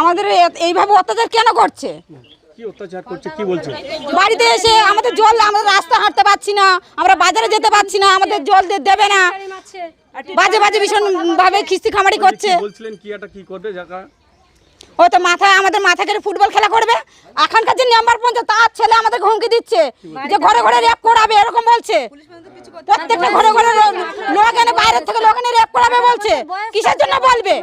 আমাদের এইভাবে অত্যাচার কেন করছে? কি অত্যাচার করছে কি বলছে? বাড়িতে এসে আমাদের জল আমরা রাস্তা হাঁটতে পারছি না আমরা বাজারে যেতে পারছি না আমাদের জল দেবে না। বাজে বাজে ভীষণ ভাবে খিস্তি খামারি করছে। বলছিলেন কি একটা কি করবে জায়গা ও তো মাথা আমাদের মাথা কেটে ফুটবল খেলা করবে? এখনকার যে নাম্বার পঞ্চায়েত তার ছেলে আমাদের হুমকি দিচ্ছে। যে ঘরে ঘরে র্যাপ করাবে এরকম বলছে। প্রত্যেকটা ঘরে ঘরে এনে বাইরের থেকে লোক এনে র্যাপ করাবে বলছে? কিসের জন্য বলবে?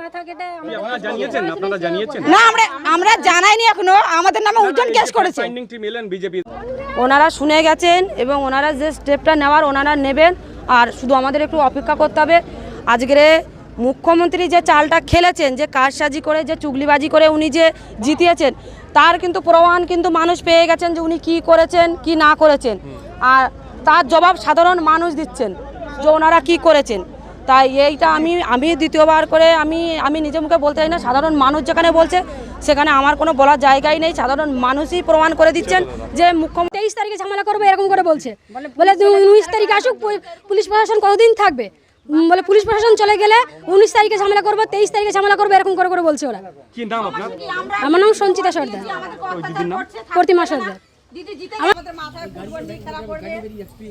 না আমরা আমরা জানাইনি এখনও। আমাদের নামে উজ্জ্বল কেস করেছে। ওনারা শুনে গেছেন এবং ওনারা যে স্টেপটা নেওয়ার ওনারা নেবেন। আর শুধু আমাদের একটু অপেক্ষা করতে হবে। আজকের মুখ্যমন্ত্রী যে চালটা খেলেছেন যে কারসাজি করে যে চুগলিবাজি করে উনি যে জিতিয়েছেন তার কিন্তু প্রমাণ কিন্তু মানুষ পেয়ে গেছেন যে উনি কি করেছেন কি না করেছেন। আর তার জবাব সাধারণ মানুষ দিচ্ছেন। যে ওনারা কী করেছেন। তাই এইটা আমি আমি দ্বিতীয়বার করে আমি আমি নিজে মুখে বলতে চাই না সাধারণ মানুষ যেখানে বলছে সেখানে আমার কোনো বলার জায়গাই নেই। সাধারণ মানুষই প্রমাণ করে দিচ্ছেন যে মুখ্যমন্ত্রী তেইশ তারিখে ঝামেলা করবে এরকম করে বলছে। বলে উনিশ তারিখে আসুক পুলিশ প্রশাসন কতদিন থাকবে? বলে পুলিশ প্রশাসন চলে গেলে উনিশ তারিখে ঝামেলা করব তেইশ তারিখে ঝামেলা করব এরকম করে করে বলছে ওরা। কি নাম আপনার? আমার নাম সঞ্চিতা সর্দার। প্রতিমা সর্দার। দিদি জিতে গেলে আমাদের মাথায় ফুটবল নিয়ে খেলা করবে।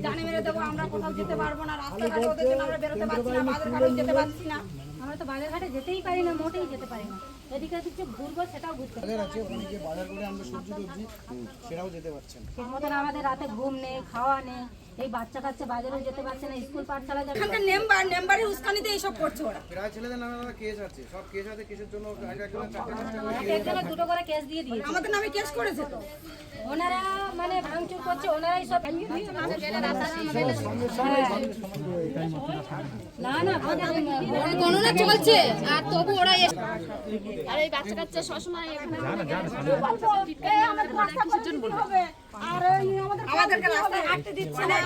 জানে মেরে দেবো আমরা কোথাও যেতে পারব না রাস্তাঘাটে ওদের জন্য আমরা বেরোতে পারছি না বাজারঘাটে যেতে পারছি না। আমরা তো বাজার ঘাটে যেতেই পারি না মোটেই যেতে পারি না। এদিকে ঘুরবো সেটাও ঘুরতে পারি না। ঠিক মতন আমাদের রাতে ঘুম নেই খাওয়া নেই এই বাচ্চা কাচ্চা বাজারেও যেতে পারছে না স্কুল পাঠশালা যাবে। এখানকার নেম্বার নেম্বারের উস্কানিতে এইসব করছে ওরা। প্রায় ছেলেদের নানা নানা কেস আছে সব কেস আছে কেসের জন্য এক একজনের চারটে চারটে এক একজনের দুটো করে কেস দিয়ে দিয়েছে। আমাদের নামে কেস করেছে তো। ওনারা মানে ভাঙচুর করছে ওনারাই সব না না গণনা চলছে আর তবু ওরা আর এই বাচ্চা কাচ্চা সবসময় এখানে আমাদেরকে রাস্তায় হাঁটতে দিচ্ছে না।